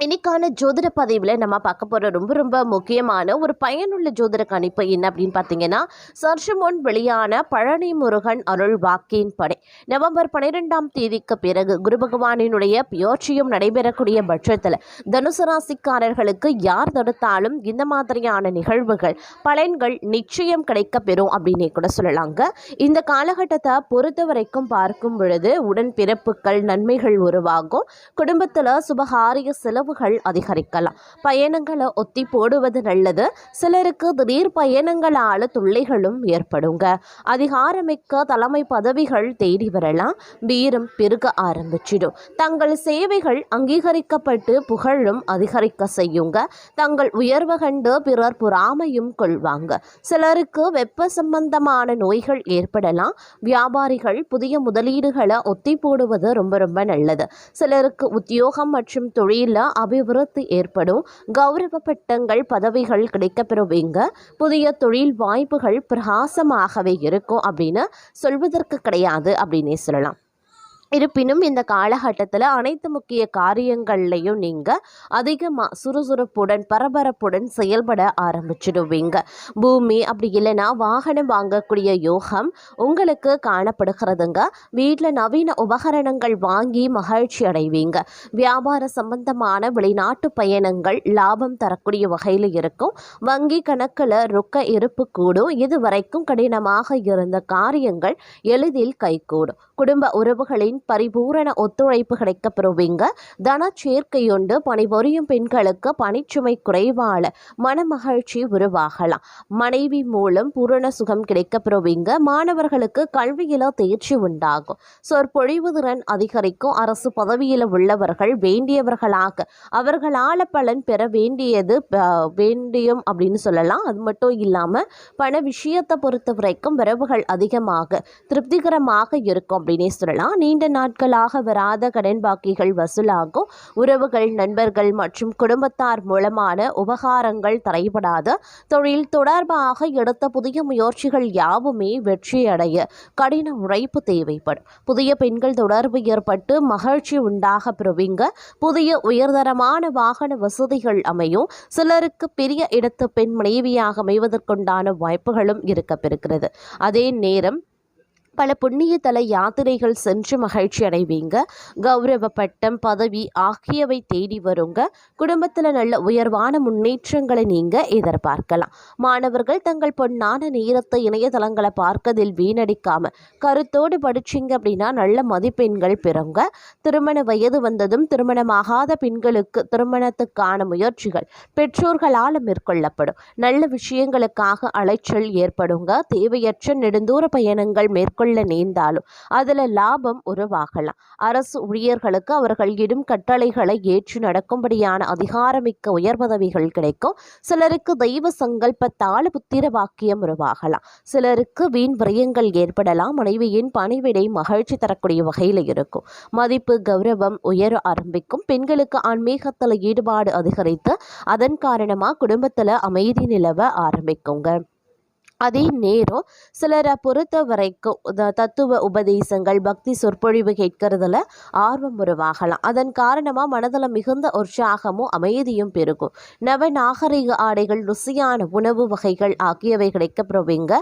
இன்னைக்கான ஜோதிட பதிவில் நம்ம பார்க்க போகிற ரொம்ப ரொம்ப முக்கியமான ஒரு பயனுள்ள ஜோதிட கணிப்பு என்ன அப்படின்னு பார்த்தீங்கன்னா சற்று முன் வெளியான பழனி முருகன் அருள் வாக்கின் படை. நவம்பர் பன்னிரெண்டாம் தேதிக்கு பிறகு குரு பகவானினுடைய பியோட்சியும் நடைபெறக்கூடிய பட்சத்தில் தனுசு ராசிக்காரர்களுக்கு யார் தடுத்தாலும் இந்த மாதிரியான நிகழ்வுகள் பலன்கள் நிச்சயம் கிடைக்கப்பெறும் அப்படின்னே கூட சொல்லலாங்க. இந்த காலகட்டத்தை பொறுத்த வரைக்கும் பார்க்கும் பொழுது உடன் பிறப்புகள் நன்மைகள் உருவாகும். குடும்பத்தில் சுபகாரிய செலவு செலவுகள் அதிகரிக்கலாம். பயணங்களை ஒத்தி போடுவது நல்லது. சிலருக்கு திடீர் பயணங்களால் தொல்லைகளும் ஏற்படுங்க. அதிகாரமிக்க தலைமை பதவிகள் தேடி வரலாம். வீரம் பெருக ஆரம்பிச்சிடும். தங்கள் சேவைகள் அங்கீகரிக்கப்பட்டு புகழும் அதிகரிக்க செய்யுங்க. தங்கள் உயர்வு கண்டு பிறர் பொறாமையும் கொள்வாங்க. சிலருக்கு வெப்ப சம்பந்தமான நோய்கள் ஏற்படலாம். வியாபாரிகள் புதிய முதலீடுகளை ஒத்தி போடுவது ரொம்ப ரொம்ப நல்லது. சிலருக்கு உத்தியோகம் மற்றும் தொழிலில் அபிவிருத்தி ஏற்படும். கௌரவ பட்டங்கள் பதவிகள் கிடைக்கப்பெறுவீங்க புதிய தொழில் வாய்ப்புகள் பிரகாசமாகவே இருக்கும் அப்படின்னு சொல்வதற்கு கிடையாது அப்படின்னே சொல்லலாம். இருப்பினும் இந்த காலகட்டத்தில் அனைத்து முக்கிய காரியங்கள்லையும் நீங்கள் அதிகமாக சுறுசுறுப்புடன் பரபரப்புடன் செயல்பட ஆரம்பிச்சிடுவீங்க. பூமி அப்படி இல்லைன்னா வாகனம் வாங்கக்கூடிய யோகம் உங்களுக்கு காணப்படுகிறதுங்க. வீட்டில் நவீன உபகரணங்கள் வாங்கி மகிழ்ச்சி அடைவீங்க. வியாபார சம்பந்தமான வெளிநாட்டு பயணங்கள் லாபம் தரக்கூடிய வகையில் இருக்கும். வங்கி கணக்கில் ரொக்க இருப்பு கூடும். இது வரைக்கும் கடினமாக இருந்த காரியங்கள் எளிதில் கைகூடும். குடும்ப உறவுகளின் பரிபூரண ஒத்துழைப்பு கிடைக்கப்பெறுவீங்க. தன சேர்க்கையுண்டு பணிபுரியும் பெண்களுக்கு பணிச்சுமை குறைவால மனமகிழ்ச்சி உருவாகலாம். மனைவி மூலம் பூரண சுகம் கிடைக்கப்பெறுவீங்க. மாணவர்களுக்கு கல்வியில தேர்ச்சி உண்டாகும். சொற்பொழிவு திறன் அதிகரிக்கும். அரசு பதவியில் உள்ளவர்கள் வேண்டியவர்களாக அவர்களால பலன் பெற வேண்டியது வேண்டியும் அப்படின்னு சொல்லலாம். அது மட்டும் இல்லாமல் பண விஷயத்தை பொறுத்த வரைக்கும் வரவுகள் அதிகமாக திருப்திகரமாக இருக்கும் அப்படின்னே சொல்லலாம். நீண்ட நாட்களாக வராத கடன் பாக்கிகள் வசூலாகும். உறவுகள் நண்பர்கள் மற்றும் குடும்பத்தார் மூலமான உபகாரங்கள் தடைபடாத. தொழில் தொடர்பாக எடுத்த புதிய முயற்சிகள் யாவுமே வெற்றியடைய கடின உழைப்பு தேவைப்படும். புதிய பெண்கள் தொடர்பு ஏற்பட்டு மகிழ்ச்சி உண்டாக பெறுவீங்க. புதிய உயர்தரமான வாகன வசதிகள் அமையும். சிலருக்கு பெரிய இடத்து பெண் மனைவியாக அமைவதற்குண்டான வாய்ப்புகளும் இருக்கப்பெறுகிறது. அதே நேரம் பல புண்ணிய தல யாத்திரைகள் சென்று மகிழ்ச்சி அடைவீங்க. கௌரவ பட்டம் பதவி ஆகியவை தேடி வருங்க. குடும்பத்தில் நல்ல உயர்வான முன்னேற்றங்களை நீங்கள் எதிர்பார்க்கலாம். மாணவர்கள் தங்கள் பொன்னான நேரத்தை இணையதளங்களை பார்க்கதில் வீணடிக்காம கருத்தோடு படிச்சிங்க அப்படின்னா நல்ல மதிப்பெண்கள் பெறுங்க. திருமண வயது வந்ததும் திருமணமாகாத பெண்களுக்கு திருமணத்துக்கான முயற்சிகள் பெற்றோர்களால் மேற்கொள்ளப்படும். நல்ல விஷயங்களுக்காக அலைச்சல் ஏற்படுங்க. தேவையற்ற நெடுந்தூர பயணங்கள் மேற்கொள்ள நேர்ந்தாலும் அதில் லாபம் உருவாகலாம் அரசு ஊழியர்களுக்கு அவர்கள் இடும் கட்டளைகளை ஏற்று நடக்கும்படியான அதிகாரமிக்க உயர் பதவிகள் கிடைக்கும். சிலருக்கு தெய்வ சங்கல்பத்தால் புத்திர வாக்கியம் உருவாகலாம். சிலருக்கு வீண் விரயங்கள் ஏற்படலாம். மனைவியின் பணிவிடை மகிழ்ச்சி தரக்கூடிய வகையில் இருக்கும். மதிப்பு கௌரவம் உயர ஆரம்பிக்கும். பெண்களுக்கு ஆன்மீகத்தில் ஈடுபாடு அதிகரித்து அதன் காரணமாக குடும்பத்தில் அமைதி நிலவ ஆரம்பிக்குங்க. அதே நேரம் சிலரை பொறுத்த வரைக்கும் தத்துவ உபதேசங்கள் பக்தி சொற்பொழிவு கேட்கறதுல ஆர்வம் உருவாகலாம். அதன் காரணமாக மனதில் மிகுந்த உற்சாகமும் அமைதியும் பெருகும். நவ நாகரிக ஆடைகள் ருசியான உணவு வகைகள் ஆகியவை கிடைக்கப்படுவீங்க.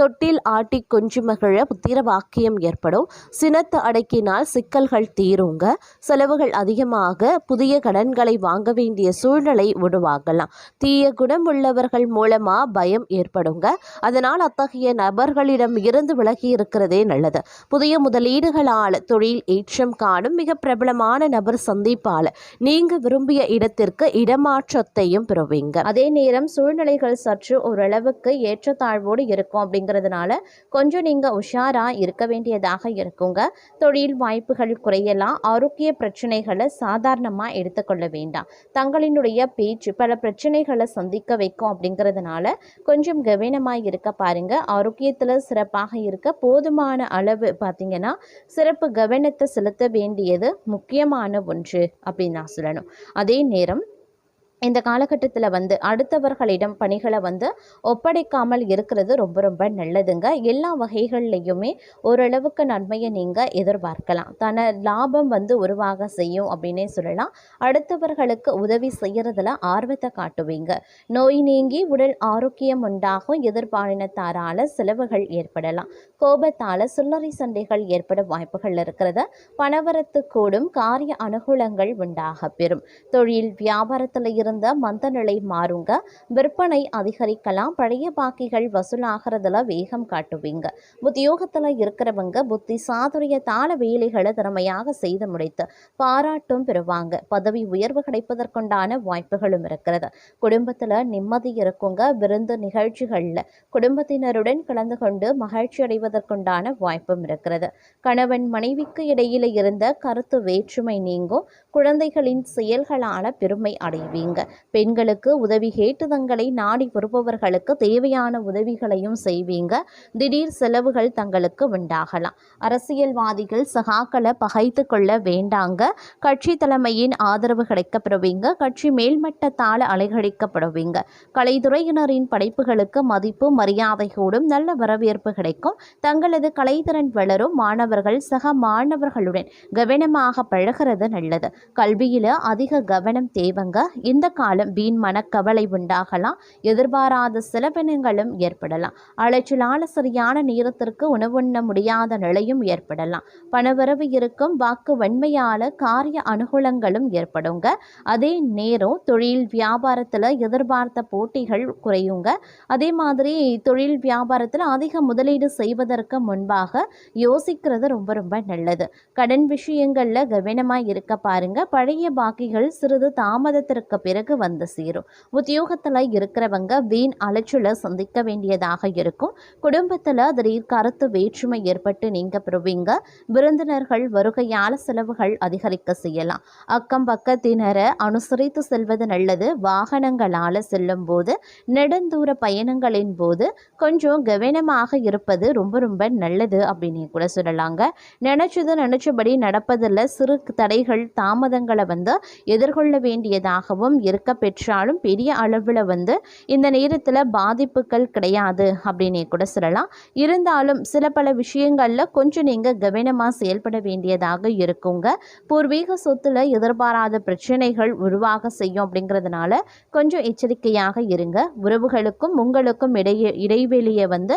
தொட்டில் ஆட்டி கொஞ்சி மகிழ புத்திர வாக்கியம் ஏற்படும். சினத்தை அடக்கினால் சிக்கல்கள் தீருங்க. செலவுகள் அதிகமாக புதிய கடன்களை வாங்க வேண்டிய சூழ்நிலை உருவாகலாம். தீய குணம் உள்ளவர்கள் மூலமாக பயம் ஏற்படுங்க. அதனால் அத்தகைய நபர்களிடம் இருந்து விலகி இருக்கிறதே நல்லது. புதிய முதலீடுகளால் தொழில் ஏற்றம் காணும் மிக பிரபலமான நபர் சந்திப்பால் நீங்க விரும்பிய இடத்திற்கு இடமாற்றத்தையும் பெறுவீங்க. அதே நேரம் சூழ்நிலைகள் சற்று ஓரளவுக்கு ஏற்றத்தாழ்வோடு இருக்கும் அப்படிங்கிறதுனால கொஞ்சம் நீங்க உஷாரா இருக்க வேண்டியதாக இருக்குங்க. தொழில் வாய்ப்புகள் குறையலாம். ஆரோக்கிய பிரச்சனைகளை சாதாரணமா எடுத்துக்கொள்ள வேண்டாம். தங்களினுடைய பேச்சு பல பிரச்சனைகளை சந்திக்க வைக்கும் அப்படிங்கிறதுனால கொஞ்சம் கவனமாக இருக்க பாருங்க. ஆரோக்கியத்தில் சிறப்பாக இருக்க போதுமான அளவு பார்த்தீங்கன்னா சிறப்பு கவனத்தை செலுத்த வேண்டியது முக்கியமான ஒன்று அப்படின்னு நான் சொல்லணும். அதே நேரம் இந்த காலகட்டத்தில் வந்து அடுத்தவர்களிடம் பணிகளை வந்து ஒப்படைக்காமல் இருக்கிறது ரொம்ப ரொம்ப நல்லதுங்க. எல்லா வகைகள்லையுமே ஓரளவுக்கு நன்மையை நீங்கள் எதிர்பார்க்கலாம். தன லாபம் வந்து உருவாக செய்யும் அப்படின்னே சொல்லலாம். அடுத்தவர்களுக்கு உதவி செய்கிறதுல ஆர்வத்தை காட்டுவீங்க. நோய் நீங்கி உடல் ஆரோக்கியம் உண்டாகும். எதிர்பாலினத்தாரால செலவுகள் ஏற்படலாம். கோபத்தால் சில்லறை சண்டைகள் ஏற்பட வாய்ப்புகள் இருக்கிறது பணவரத்து கூடும். காரிய அனுகூலங்கள் உண்டாக பெறும். தொழில் வியாபாரத்தில் இருந்து மந்த நிலை மாறுங்க. விற்பனை அதிகரிக்கலாம். பழைய பாக்கிகள் வசூலாகிறதுல வேகம் காட்டுவீங்க. உத்தியோகத்தில் இருக்கிறவங்க புத்தி சாதுரிய தாள வேலைகளை திறமையாக செய்து முடித்து பாராட்டும் பெறுவாங்க. பதவி உயர்வு கிடைப்பதற்குண்டான வாய்ப்புகளும் இருக்கிறது. குடும்பத்தில் நிம்மதி இருக்குங்க. விருந்து நிகழ்ச்சிகளில் குடும்பத்தினருடன் கலந்து கொண்டு மகிழ்ச்சி அடைவதற்குண்டான வாய்ப்பும் இருக்கிறது. கணவன் மனைவிக்கு இடையில இருந்த கருத்து வேற்றுமை நீங்கும். குழந்தைகளின் செயல்களான பெருமை அடைவீங்க. பெண்களுக்கு உதவி கேட்டுதங்களை நாடி வருபவர்களுக்கு தேவையான உதவிகளையும் செய்வீங்க. திடீர் செலவுகள் தங்களுக்கு உண்டாகலாம். அரசியல்வாதிகள் சகாக்களை பகைத்து கொள்ள வேண்டாங்க. கட்சி தலைமையின் ஆதரவு கிடைக்கப்படுவீங்க கட்சி மேல்மட்டத்தால் அலைகழிக்கப்படுவீங்க. கலைத்துறையினரின் படைப்புகளுக்கு மதிப்பு மரியாதை கூடும் நல்ல வரவேற்பு கிடைக்கும். தங்களது கலைத்திறன் வளரும். மாணவர்கள் சக மாணவர்களுடன் கவனமாக பழகிறது நல்லது. கல்வியில அதிக கவனம் தேவைங்க. இந்த காலம் வீண் மனக்கவலை உண்டாகலாம். எதிர்பாராத செலவினங்களும் ஏற்படலாம். அலைச்சலால் சரியான நேரத்திற்கு உணவுண்ண முடியாத நிலையும் ஏற்படலாம். பணவரவு இருக்கும் வாக்கு வன்மையால காரிய அனுகூலங்களும் ஏற்படுங்க. அதே நேரம் தொழில் வியாபாரத்தில் எதிர்பார்த்த போட்டிகள் குறையுங்க. அதே மாதிரி தொழில் வியாபாரத்தில் அதிக முதலீடு செய்வதற்கு முன்பாக யோசிக்கிறது ரொம்ப ரொம்ப நல்லது. கடன் விஷயங்களில் கவனமாக இருக்க பாருங்க. பழைய பாக்கிகள் சிறிது தாமதத்திற்கு பிறகு வந்து சேரும். உத்தியோகத்தில் இருக்கிறவங்க வீண் அலைச்சலை சந்திக்க வேண்டியதாக இருக்கும். குடும்பத்தில் திடீர் கருத்து வேற்றுமை ஏற்பட்டு நீங்க பெறுவீங்க. விருந்தினர்கள் வருகையால் செலவுகள் அதிகரிக்க செய்யலாம். அக்கம் பக்கத்தினரை அனுசரித்து செல்வது நல்லது. வாகனங்களால் செல்லும் போது நெடுந்தூர பயணங்களின் போது கொஞ்சம் கவனமாக இருப்பது ரொம்ப ரொம்ப நல்லது அப்படின்னு கூட சொல்லலாங்க. நினைச்சது நினைச்சபடி நடப்பதில் சிறு தடைகள் தாம தாமதங்களை வந்து எதிர்கொள்ள வேண்டியதாகவும் இருக்க பெற்றாலும் பெரிய அளவில் வந்து இந்த நேரத்தில் பாதிப்புகள் கிடையாது அப்படின்னே கூட சொல்லலாம். இருந்தாலும் சில பல விஷயங்களில் கொஞ்சம் நீங்கள் கவனமாக செயல்பட வேண்டியதாக இருக்குங்க. பூர்வீக சொத்துல எதிர்பாராத பிரச்சனைகள் உருவாக செய்யும் அப்படிங்கிறதுனால கொஞ்சம் எச்சரிக்கையாக இருங்க. உறவுகளுக்கும் உங்களுக்கும் இடையே இடைவெளியை வந்து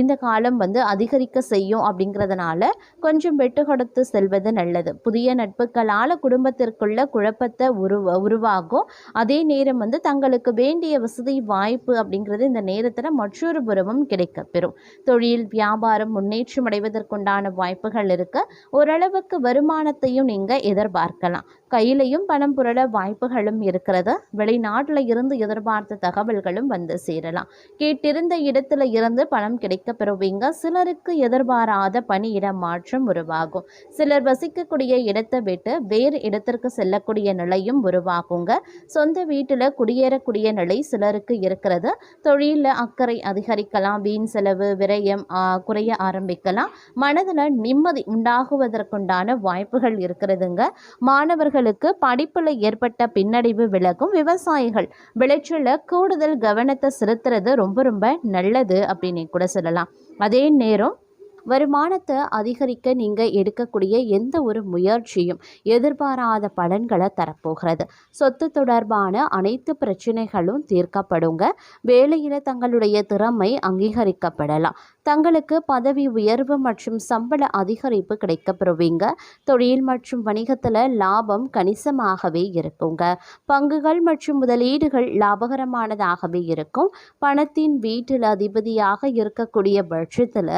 இந்த காலம் வந்து அதிகரிக்க செய்யும் அப்படிங்கிறதுனால கொஞ்சம் வெட்டு கொடுத்து செல்வது நல்லது. புதிய நட்புகளால் குடும்பத்திற்குள்ள குழப்பத்தை உருவ உருவாகும். அதே நேரம் வந்து தங்களுக்கு வேண்டிய வசதி வாய்ப்பு அப்படிங்கிறது இந்த நேரத்தில் மற்றொரு புறமும் கிடைக்கப்பெறும். தொழில் வியாபாரம் முன்னேற்றம் அடைவதற்குண்டான வாய்ப்புகள் இருக்கு. ஓரளவுக்கு வருமானத்தையும் நீங்கள் எதிர்பார்க்கலாம். கையிலையும் பணம் புரள வாய்ப்புகளும் இருக்கிறது. வெளிநாட்டில் இருந்து எதிர்பார்த்த தகவல்களும் வந்து சேரலாம். கேட்டிருந்த இடத்துல இருந்து பணம் கிடைக்க பெறுவீங்க. சிலருக்கு எதிர்பாராத பணியிட மாற்றம் உருவாகும். சிலர் வசிக்கக்கூடிய இடத்தை விட்டு வேறு இடத்திற்கு செல்லக்கூடிய நிலையும் உருவாகுங்க. சொந்த வீட்டில் குடியேறக்கூடிய நிலை சிலருக்கு இருக்கிறது. தொழிலில் அக்கறை அதிகரிக்கலாம். வீண் செலவு விரயம் குறைய ஆரம்பிக்கலாம். மனதில் நிம்மதி உண்டாகுவதற்குண்டான வாய்ப்புகள் இருக்கிறதுங்க. மாணவர்கள் மாணவர்களுக்கு படிப்பில் ஏற்பட்ட பின்னடைவு விலகும் விவசாயிகள். விளைச்சல கூடுதல் கவனத்தை செலுத்துறது ரொம்ப ரொம்ப நல்லது அப்படின்னு கூட சொல்லலாம். அதே நேரம் வருமானத்தை அதிகரிக்க நீங்கள் எடுக்கக்கூடிய எந்த ஒரு முயற்சியும் எதிர்பாராத பலன்களை தரப்போகிறது. சொத்து தொடர்பான அனைத்து பிரச்சனைகளும் தீர்க்கப்படுங்க. வேலையில் தங்களுடைய திறமை அங்கீகரிக்கப்படலாம். தங்களுக்கு பதவி உயர்வு மற்றும் சம்பள அதிகரிப்பு கிடைக்கப்பெறுவீங்க. தொழில் மற்றும் வணிகத்தில் லாபம் கணிசமாகவே இருக்குங்க. பங்குகள் மற்றும் முதலீடுகள் லாபகரமானதாகவே இருக்கும். பணத்தின் வீட்டில் அதிபதியாக இருக்கக்கூடிய பட்சத்தில்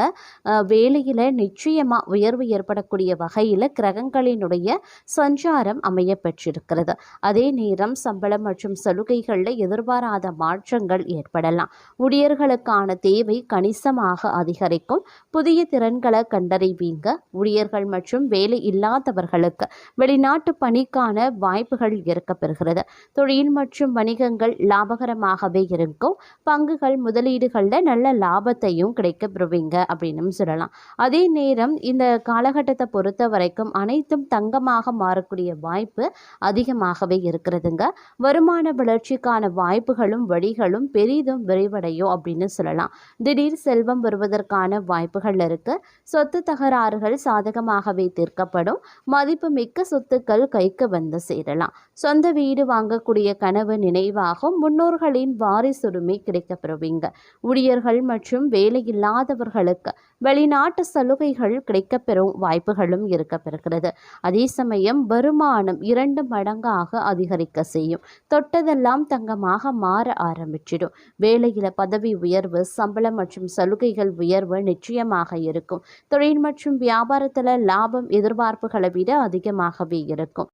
வேலையில் நிச்சயமாக உயர்வு ஏற்படக்கூடிய வகையில் கிரகங்களினுடைய சஞ்சாரம் அமைய பெற்றிருக்கிறது அதே நேரம் சம்பளம் மற்றும் சலுகைகளில் எதிர்பாராத மாற்றங்கள் ஏற்படலாம். ஊழியர்களுக்கான தேவை கணிசமாக அதிகரிக்கும். புதிய திறன்களை கண்டறிவீங்க ஊழியர்கள் மற்றும் வேலை இல்லாதவர்களுக்கு வெளிநாட்டு பணிக்கான வாய்ப்புகள் இருக்கப்பெறுகிறது. தொழில் மற்றும் வணிகங்கள் லாபகரமாகவே இருக்கும். பங்குகள் முதலீடுகளில் நல்ல லாபத்தையும் கிடைக்க பெறுவீங்க அப்படின்னு சொல்லலாம். அதே நேரம் இந்த காலகட்டத்தை பொறுத்த வரைக்கும் அனைத்தும் தங்கமாக மாறக்கூடிய வாய்ப்பு அதிகமாகவே இருக்கிறதுங்க. வருமான வளர்ச்சிக்கான வாய்ப்புகளும் வழிகளும் பெரிதும் விரைவடையும் அப்படின்னு சொல்லலாம். திடீர் செல்வம் வருவது வருவதற்கான வாய்ப்புகள் இருக்கு. சொத்து தகராறுகள் சாதகமாகவே தீர்க்கப்படும். மதிப்பு மிக்க சொத்துக்கள் கைக்கு வந்து சேரலாம். சொந்த வீடு வாங்கக்கூடிய கனவு நினைவாகும். முன்னோர்களின் வாரிசுரிமை கிடைக்கப்பெறுவீங்க. ஊழியர்கள் மற்றும் வேலையில்லாதவர்களுக்கு வெளிநாட்டு சலுகைகள் கிடைக்கப்பெறும் வாய்ப்புகளும் இருக்கப்பெறுகிறது. அதே சமயம் வருமானம் இரண்டு மடங்காக அதிகரிக்க செய்யும். தொட்டதெல்லாம் தங்கமாக மாற ஆரம்பிச்சிடும். வேலையில் பதவி உயர்வு சம்பளம் மற்றும் சலுகைகள் உயர்வு நிச்சயமாக இருக்கும். தொழில் மற்றும் வியாபாரத்தில் லாபம் எதிர்பார்ப்புகளை விட அதிகமாகவே இருக்கும்.